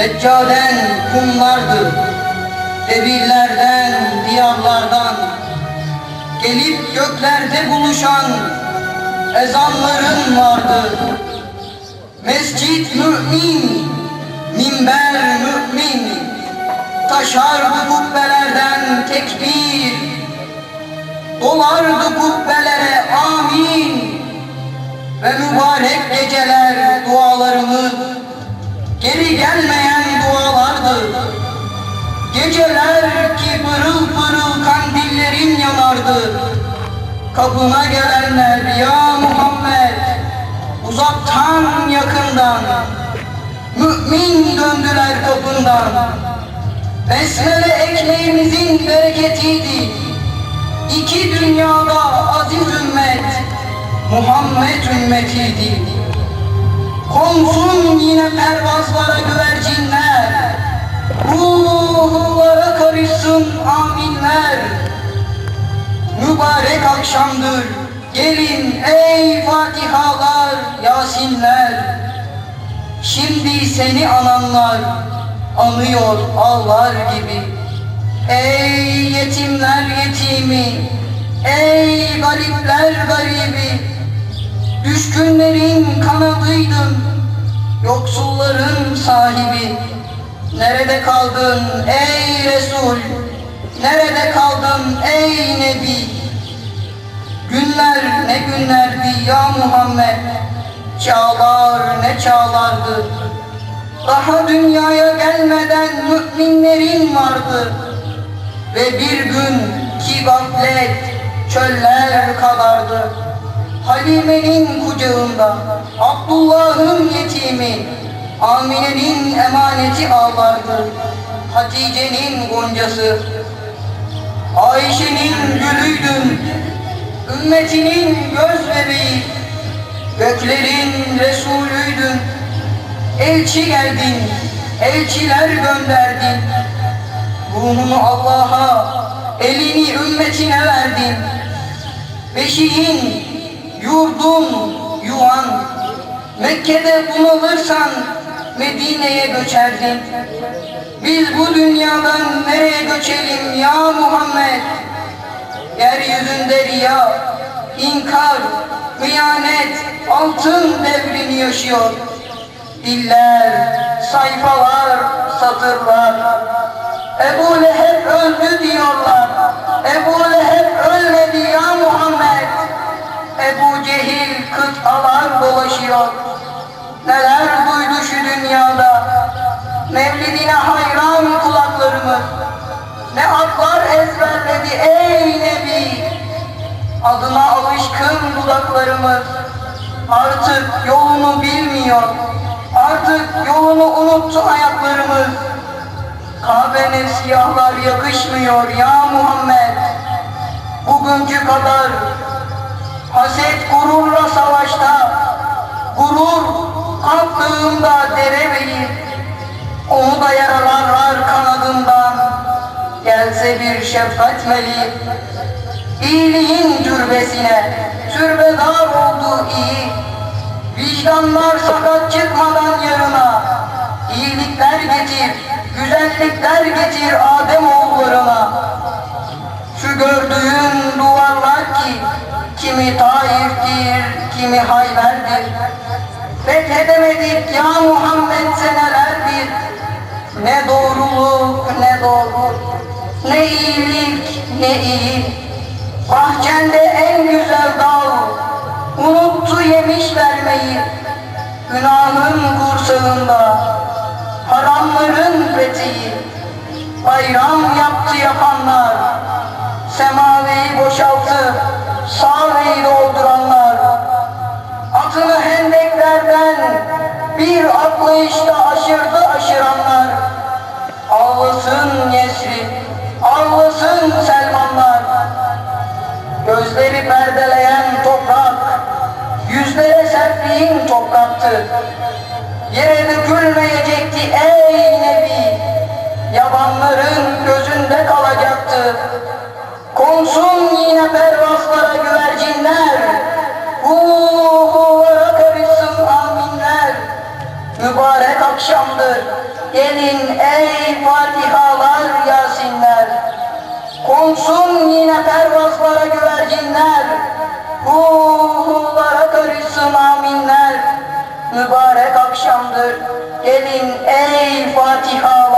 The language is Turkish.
Seccaden kumlardı, devirlerden, diyarlardan, gelip göklerde buluşan ezanların vardı. Mescit mümin, minber mümin, taşardı kubbelerden tekbir, dolardı kubbelere Kapına gelenler ya Muhammed uzaktan yakından mümin döndüler kapından. Besmele ekmeğimizin bereketiydi. İki dünyada aziz ümmet Muhammed ümmetiydi. Konsun yine pervazlara güvercinler, ruhlara karışsın aminler. Mübarek akşamdır, gelin ey Fatihalar, Yasinler. Şimdi seni ananlar anıyor ağlar gibi. Ey yetimler yetimi, ey garipler garibi, Düşkünlerin kanadıydın, yoksulların sahibi. Nerede kaldın ey Resul, nerede kaldın ey Nebi? Günler ne günlerdi ya Muhammed, çağlar ne çağlardı. Daha dünyaya gelmeden müminlerin vardı. Ve bir gün ki gaflet çöller kadardı. Halime'nin kucağında Abdullah'ın yetimi Amine'nin emaneti ağlardı Hatice'nin goncası Ayşe'nin gülüydün Ümmetinin göz bebeği Göklerin Resulüydün Elçi geldin Elçiler gönderdin Ruhunu Allah'a Elini ümmetine verdin Beşiğin yurdun, yuvan. Mekke'de bunalırsan Medine'ye göçerdin. Biz bu dünyadan nereye göçelim ya Muhammed? Yeryüzünde riya, inkar, hıyanet, altın devrini yaşıyor. Diller, sayfalar, satırlar. Ebu Leheb öldü diyorlar. Ebu Leheb ölmedi ya Muhammed. Ebu Cehil kıtalar dolaşıyor. Neler duydu şu dünyada. Mevlidine hayran kulaklarımız. Ne atlar ezberledi dudaklarımız. Artık yolunu bilmiyor. Artık yolunu unuttu ayaklarımız. Kabe'ne siyahlar yakışmıyor ya Muhammed. Bugünkü kadar Haset gururla savaşta, gurur kalktığında deremeyi, onu da yaralarlar kanadından, gelse bir şefkat meleği, iyiliğin türbesine, türbedar oldu iyi, vicdanlar sakat çıkmadan yarına, iyilikler getir, güzellikler getir Adem oğullarına, şu gördüğün duvarlar ki, Kimi Taif'tir, kimi Hayber'dir. Fethedemedik ya Muhammed senelerdir. Ne doğruluk ne doğru, ne iyilik ne iyi. Bahçende en güzel dal, unuttu yemiş vermeyi. Günahın kursağında, haramların peteği. Bayram yaptı yapanlar, semaveyi boşaltı, sahneyi dolduranlar, atını hendeklerden bir atlayışta topraktı, yere dökülmeyecekti ey Nebi, yabanların gözünde kalacaktı, konsun yine pervazlara güvercinler, ruhlara karışsın aminler, mübarek akşamdır, Gelin ey Fatihalar Yasinler giving a Fatiha